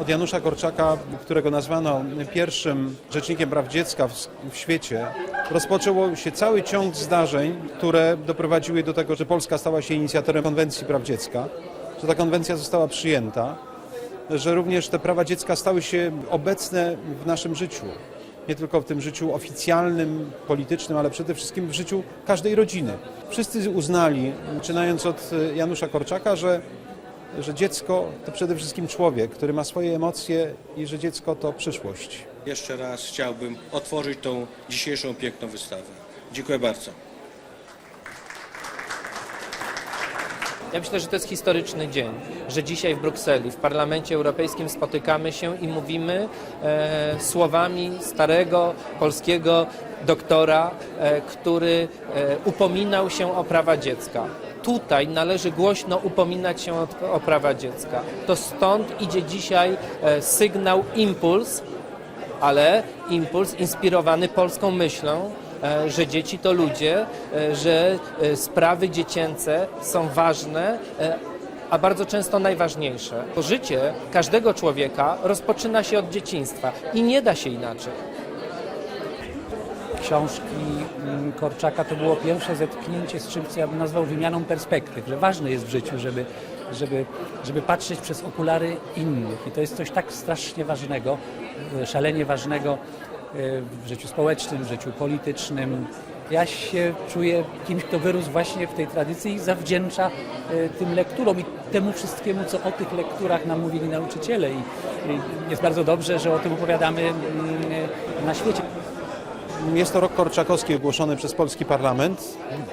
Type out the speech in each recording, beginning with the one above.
od Janusza Korczaka, którego nazwano pierwszym rzecznikiem praw dziecka w, w świecie, rozpoczęło się cały ciąg zdarzeń, które doprowadziły do tego, że Polska stała się inicjatorem konwencji praw dziecka, że ta konwencja została przyjęta, że również te prawa dziecka stały się obecne w naszym życiu. Nie tylko w tym życiu oficjalnym, politycznym, ale przede wszystkim w życiu każdej rodziny. Wszyscy uznali, zaczynając od Janusza Korczaka, że, że dziecko to przede wszystkim człowiek, który ma swoje emocje i że dziecko to przyszłość. Jeszcze raz chciałbym otworzyć tą dzisiejszą piękną wystawę. Dziękuję bardzo. Ja myślę, że to jest historyczny dzień, że dzisiaj w Brukseli, w Parlamencie Europejskim spotykamy się i mówimy e, słowami starego polskiego doktora, e, który e, upominał się o prawa dziecka. Tutaj należy głośno upominać się o, o prawa dziecka. To stąd idzie dzisiaj e, sygnał, impuls, ale impuls inspirowany polską myślą, e, że dzieci to ludzie, e, że sprawy dziecięce są ważne, a bardzo często najważniejsze. Życie każdego człowieka rozpoczyna się od dzieciństwa i nie da się inaczej. Książki mm, Korczaka to było pierwsze zetknięcie z czym, co ja bym nazwał wymianą perspektyw, że ważne jest w życiu, żeby, żeby, żeby patrzeć przez okulary innych. I to jest coś tak strasznie ważnego, e, szalenie ważnego e, w życiu społecznym, w życiu politycznym. Ja się czuję kimś, kto wyrósł właśnie w tej tradycji i zawdzięcza e, tym lekturom i temu wszystkiemu, co o tych lekturach nam mówili nauczyciele. I i jest bardzo dobrze, że o tym opowiadamy mm, na świecie. Jest to rok Korczakowski ogłoszony przez polski parlament,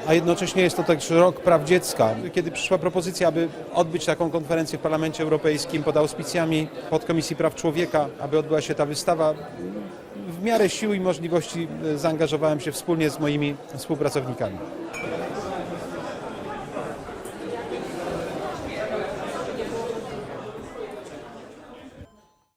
a jednocześnie jest to też rok praw dziecka. Kiedy przyszła propozycja, aby odbyć taką konferencję w Parlamencie Europejskim pod auspicjami Podkomisji Praw Człowieka, aby odbyła się ta wystawa, w miarę sił i możliwości zaangażowałem się wspólnie z moimi współpracownikami.